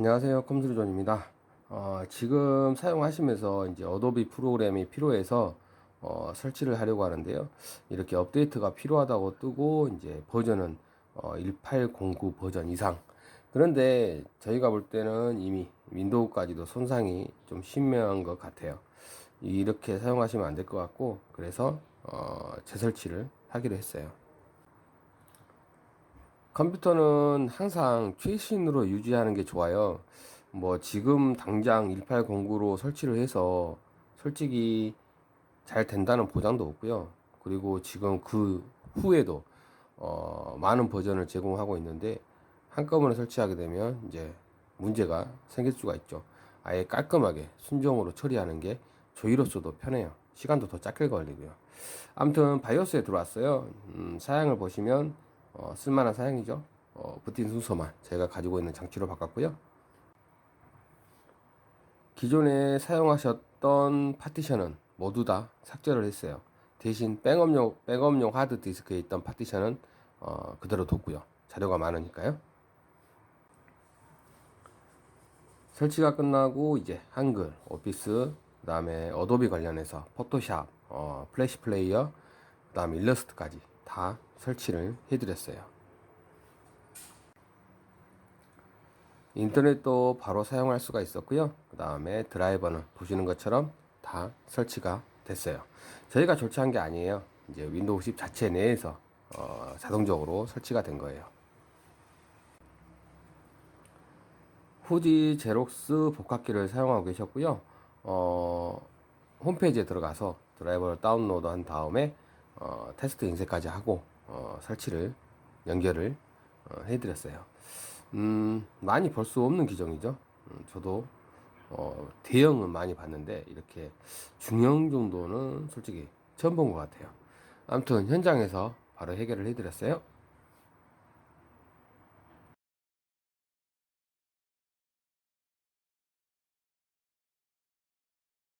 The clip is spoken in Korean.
안녕하세요. 컴퓨터존입니다. 어, 지금 사용하시면서 이제 어도비 프로그램이 필요해서 어, 설치를 하려고 하는데요. 이렇게 업데이트가 필요하다고 뜨고 이제 버전은 어, 1809 버전 이상. 그런데 저희가 볼 때는 이미 윈도우까지도 손상이 좀 심한 것 같아요. 이렇게 사용하시면 안 될 것 같고 그래서 어, 재설치를 하기로 했어요. 컴퓨터는 항상 최신으로 유지하는 게 좋아요. 뭐 지금 당장 1809로 설치를 해서 솔직히 잘 된다는 보장도 없고요. 그리고 지금 그 후에도 어 많은 버전을 제공하고 있는데 한꺼번에 설치하게 되면 이제 문제가 생길 수가 있죠. 아예 깔끔하게 순정으로 처리하는 게 저희로서도 편해요. 시간도 더 짧게 걸리고요. 아무튼 바이오스에 들어왔어요. 음, 사양을 보시면 어, 쓸만한 사양이죠. 어, 부팅 순서만 제가 가지고 있는 장치로 바꿨고요. 기존에 사용하셨던 파티션은 모두 다 삭제를 했어요. 대신 백업용, 백업용 하드 디스크에 있던 파티션은 어, 그대로 뒀고요. 자료가 많으니까요. 설치가 끝나고 이제 한글, 오피스, 그 다음에 어도비 관련해서 포토샵, 어, 플래시 플레이어, 그 다음에 일러스트까지 다 설치를 해드렸어요. 인터넷도 바로 사용할 수가 있었고요. 그 다음에 드라이버는 보시는 것처럼 다 설치가 됐어요. 저희가 조치한 게 아니에요. 이제 윈도우 10 자체 내에서 어, 자동적으로 설치가 된 거예요. 후디 제록스 복합기를 사용하고 계셨고요. 어, 홈페이지에 들어가서 드라이버를 다운로드 한 다음에 어, 테스트 인쇄까지 하고 어, 설치를 연결을 어, 해드렸어요. 음, 많이 볼 수 없는 기종이죠. 음, 저도 어, 대형은 많이 봤는데 이렇게 중형 정도는 솔직히 처음 본 것 같아요. 아무튼 현장에서 바로 해결을 해드렸어요.